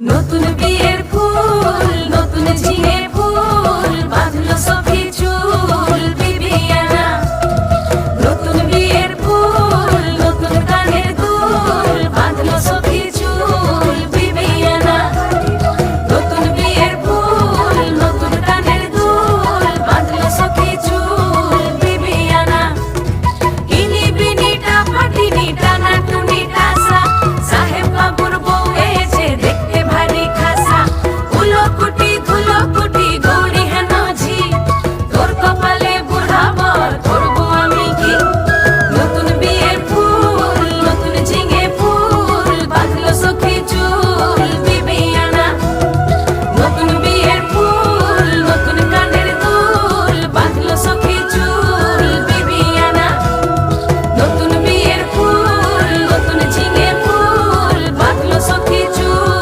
নতুন বিয়ের ফুল